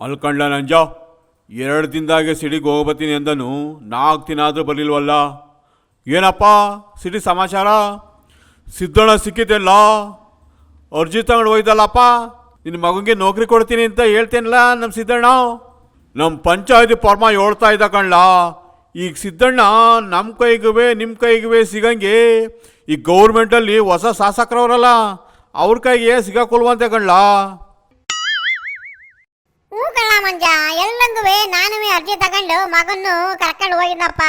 ಅಲ್ಕಂಡ್ಲ ನಂಜ ಎರಡು ದಿನದಾಗೆ ಸಿಡಿಗೆ ಹೋಗ್ಬತ್ತೀನಿ ಎಂದನು. ನಾಲ್ಕು ದಿನ ಆದರೂ ಬರಲಿಲ್ವಲ್ಲ? ಏನಪ್ಪ, ಸಿಡಿ ಸಮಾಚಾರ? ಸಿದ್ದಣ್ಣ ಸಿಕ್ಕಿದ್ದೆಲ್ಲ? ಅರ್ಜಿ ತಗೊಂಡು ಹೋಯ್ದಲ್ಲಪ್ಪ? ನಿನ್ನ ಮಗನಿಗೆ ನೌಕರಿ ಕೊಡ್ತೀನಿ ಅಂತ ಹೇಳ್ತೇನಲ್ಲ ನಮ್ಮ ಸಿದ್ದಣ್ಣ? ನಮ್ಮ ಪಂಚಾಯತಿ ಪರ್ಮ ಹೇಳ್ತಾ ಇದ್ದ ಕಣ್ಲ. ಈಗ ಸಿದ್ದಣ್ಣ ನಮ್ಮ ಕೈಗುವೆ, ನಿಮ್ಮ ಕೈಗುವೆ ಸಿಗಂಗೆ ಈ ಗೌರ್ಮೆಂಟಲ್ಲಿ ಹೊಸ ಶಾಸಕರವರಲ್ಲ. ಅವ್ರ ಕೈಗೆ ಸಿಗಾಕೊಲ್ವಂತೆ ಕಣ್ಲ. ಎಲ್ಲಂಗುವೆ ನಾನುವೇ ಅರ್ಜಿ ತಗೊಂಡು ಮಗನ್ನು ಕರ್ಕೊಂಡು ಹೋಗಿದ್ದಪ್ಪ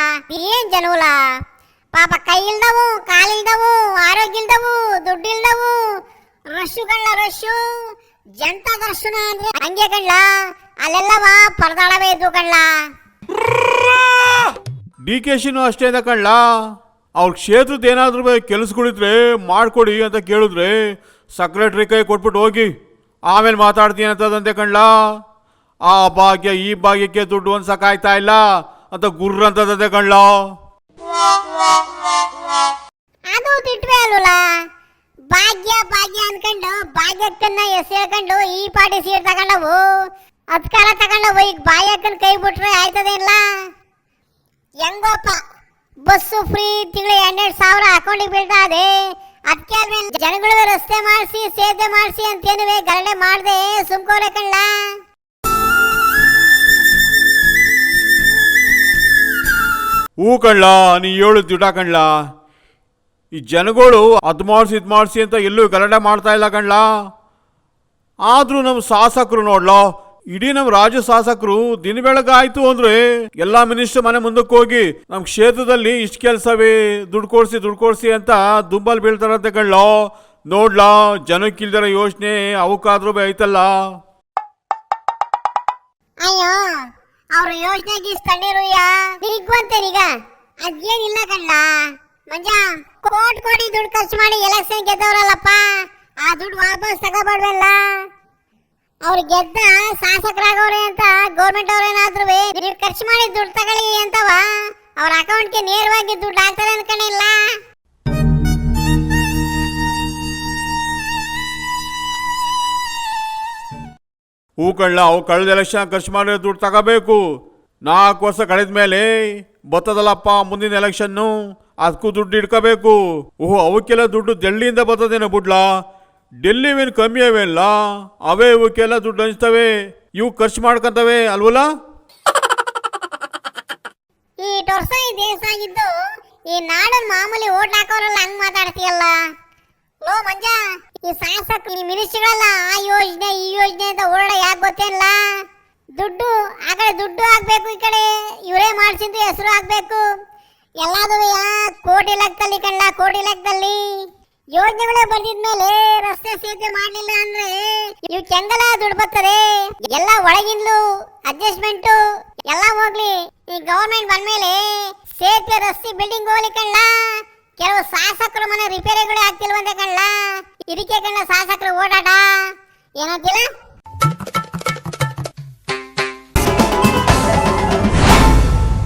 ಏನ್ ಜನೂಲ? ಪಾಪ ಕೈ ಇಲ್ದವು ಕಾಲಿಲ್ದವು ಆರೋಗ್ಯ ಇಲ್ದವು ದುಡ್ಡು ಇಲ್ದವು ರಶ್ಶು ರಶು ರಶ್ಶು ಜಂತ ದರ್ಶನ ಅಂದ್ರೆ ಹಂಗೆ ಕಣ್ಣ ಅಲ್ಲೆಲ್ಲವ ಪರದಾಳವೇ ಇದ್ವು ಕಣ್ಣ ಡಿ ಕೆ ಶಿನೂ ಅಷ್ಟೇ ಇದೆ ಕಣ್ಲ ಅವ್ರ ಕ್ಷೇತ್ರದ ಏನಾದ್ರೂ ಕೆಲಸಗಳಿದ್ರೆ ಮಾಡ್ಕೊಡಿ ಅಂತ ಕೇಳಿದ್ರೆ ಸೆಕ್ರೆಟ್ರಿ ಕೈ ಕೊಟ್ಬಿಟ್ಟು ಹೋಗಿ. ಆಮೇಲೆ ಮಾತಾಡ್ತೀನಿ ಅಂತದಂತೆ ಕಣ್ಲ ಆ ಭಾಗ್ಯ, ಈ ಭಾಗ್ಯಕ್ಕೆ ದುಡ್ಡು ಒಂದ್ಸಕ್ಕಾಯ್ತಾ ಇಲ್ಲ. ಅಂತ ಗುರ್ರ ಅಂತದಂತೆ ಕಣ್ಲ. ಅದು ತಿಟ್ವೆ ಅಲ್ವಲ್ಲ ಭಾಗ್ಯ ಭಾಗ್ಯ ಅನ್ಕೊಂಡು, ಭಾಗ್ಯಕ್ಕನ್ನ ಎಸ್ ಹೇಳ್ಕೊಂಡು ಈ ಪಾಟಿ ಸೀಟ್ ತಗೊಂಡವು ಅದ್ಕಾರ ತಗೊಂಡವು ಈಗ ಭಾಗ್ಯಕ್ಕನ್ ಕೈ ಬಿಟ್ರೆ ಆಯ್ತದೇನಿಲ್ಲ ಹೆಂಗೋಪ್ಪ, ಬಸ್ಸು ಫ್ರೀ ತಿಂಗಳು ಎರಡೆರಡು ಸಾವಿರ ಅಕೌಂಟಿಗೆ ಬೀಳ್ತಾ ಅದಕ್ಕೆ ಜನಗಳಿಗೆ ರಸ್ತೆ ಮಾಡಿಸಿ ಸೇತುವೆ ಮಾಡಿಸಿ ಅಂತೇನುವೆ ಗರಡೆ ಮಾಡಿದೆ ಸುಮ್ಕೋರೆ ಕಣ್ಣ ಹೂ ಕಣ್ಲ, ನೀ ಹೇಳು ದುಡ್ಡ ಕಣ್ಲ. ಈ ಜನಗಳು ಅದು ಮಾಡಿಸಿ ಇದು ಮಾಡಿಸಿ ಅಂತ ಎಲ್ಲೂ ಗಲಾಟೆ ಮಾಡ್ತಾ ಇಲ್ಲ ಕಣ್ಲ. ಆದರೂ ನಮ್ಮ ಶಾಸಕರು ನೋಡ್ಲ, ಇಡೀ ನಮ್ಮ ರಾಜ್ಯ ಶಾಸಕರು ದಿನ ಬೆಳಗಾಯ್ತು ಅಂದ್ರೆ ಎಲ್ಲ ಮಿನಿಸ್ಟರ್ ಮನೆ ಮುಂದಕ್ಕೆ ಹೋಗಿ ನಮ್ಮ ಕ್ಷೇತ್ರದಲ್ಲಿ ಇಷ್ಟು ಕೆಲಸವೇ, ದುಡ್ಡು ಕೊಡಿಸಿ ದುಡ್ಡು ಕೊಡಿಸಿ ಅಂತ ದುಂಬಲ್ ಬೀಳ್ತಾರಂತೆ ಕಣ್ಲ. ನೋಡ್ಲಾ ಜನಕ್ಕಿಲ್ದಿರೋ ಯೋಚನೆ ಅವಕ್ಕಾದ್ರೂ ಐತಲ್ಲ. ಅವ್ರ ಯೋಚನೆ ಗೀಸ್ಕೊಂಡಿರುಯ್ಯ ಈಗ. ಅದೇನಿಲ್ಲ ಕಣ್ಣ. ಮಂಜ ಕೋಟ್ ಕೋಟಿ ದುಡ್ಡು ಖರ್ಚು ಮಾಡಿ ಎಲೆಕ್ಷನ್ ಗೆದ್ದವ್ರಲ್ಲಪ್ಪ. ಆ ದುಡ್ಡು ವಾಪಸ್ ತಗೋಬಾರ್ದಲ್ಲ ಅವ್ರು ಗೆದ್ದ ಶಾಸಕರಾಗವ್ರೆ ಅಂತ ಗೌರ್ಮೆಂಟ್ ಅವ್ರೇನಾದ್ರೂ ಖರ್ಚು ಮಾಡಿ ದುಡ್ಡು ತಗೊಳ್ಳಿ ಅಂತವ? ಅವ್ರ ಅಕೌಂಟ್ಗೆ ನೇರವಾಗಿ ದುಡ್ಡು ಹಾಕ್ತಾರೆ ಅನ್ಕೊಂಡಿಲ್ಲ ಹೂ ಕಳ್ಳ ಅವು ಕಳೆದ ಎಲೆಕ್ಷನ್ ಖರ್ಚು ಮಾಡಿರೋ ದುಡ್ಡು ತಗೋಬೇಕು. ನಾಲ್ಕು ವರ್ಷ ಕಳೆದ ಮೇಲೆ ಬತ್ತದಲ್ಲಪ್ಪ ಮುಂದಿನ ಎಲೆಕ್ಷನ್ನು ಅದಕ್ಕೂ ದುಡ್ಡು ಇಟ್ಕೋಬೇಕು. ಓಹ್, ಅವಕ್ಕೆಲ್ಲ ದುಡ್ಡು ಡೆಲ್ಲಿಯಿಂದ ಬರ್ತದೇನೋ ಬುಡ್ಲಾ? ಡೆಲ್ಲಿವೇನು ಕಮ್ಮಿ ಅವೆಲ್ಲ ಅವೇ ಇವಕ್ಕೆಲ್ಲ ದುಡ್ಡು ಹಂಚ್ತವೆ. ಇವು ಖರ್ಚು ಮಾಡ್ಕೊಂತವೆ ಅಲ್ವಲ್ಲ? ಈ ವರ್ಷ ಈ ದೇಶ ಆಗಿದ್ದು ಈ ನಾಡನ್ ಮಾಮೂಲಿ ಓಟ್ ಹಾಕೋರಲ್ಲ ಹಂಗ್ ಮಾತಾಡ್ತೀಯಲ್ಲ? ಲೋ ಮಂಜ, ಈ ಶಾಸಕ ಈ ಮಿನಿಸ್ಟ್ರಿಗಳಲ್ಲ ಆ ಯೋಜನೆ, ಈ ಯೋಜನೆ ಅಂತ ಓಡಾಡ ಯಾಕೆ ಗೊತ್ತೇನಿಲ್ಲ ದುಡ್ಡು ಆ ಕಡೆ ದುಡ್ಡು ಆಗ್ಬೇಕು ಈ ಕಡೆ, ಇವರೇ ಮಾಡ್ಸಿದ್ದು ಹೆಸರು ಆಗ್ಬೇಕು ಯಾ ಕೋಟಿ ಲೆಕ್ಕದಲ್ಲಿ ಕಣ್ಣ ಕೋಟಿ ಲೆಕ್ಕದಲ್ಲಿ? ಯೋಜನೆಗಳೇ ಬಂದಿದ್ಮೇಲೆ ರಸ್ತೆ ಸೇತುವೆ ಮಾಡಲಿಲ್ಲ ಅಂದ್ರೆ ಇವ್ ಕೆಂಗಲ ದುಡ್ಡು ಬರ್ತದೆ. ಎಲ್ಲ ಒಳಗಿಂದ್ಲು ಅಡ್ಜಸ್ಟ್ಮೆಂಟ್ ಎಲ್ಲ ಹೋಗ್ಲಿ, ಈ ಗವರ್ಮೆಂಟ್ ಬಂದ್ಮೇಲೆ ಸೇತುವೆ ರಸ್ತೆ ಬಿಲ್ಡಿಂಗ್ ಹೋಗ್ಲಿ ಕಣ್ಣ ಕೆಲವು ಶಾಸಕರು ಮನೆ ರಿಪೇರಿಗಳು ಆಗ್ತಿಲ್ವಂತೆ ಕಣ್ಣ ಇದಕ್ಕೆ ಕಣ್ಣ ಶಾಸಕರು ಓಡಾಟ ಏನಂತಿಲ್ಲ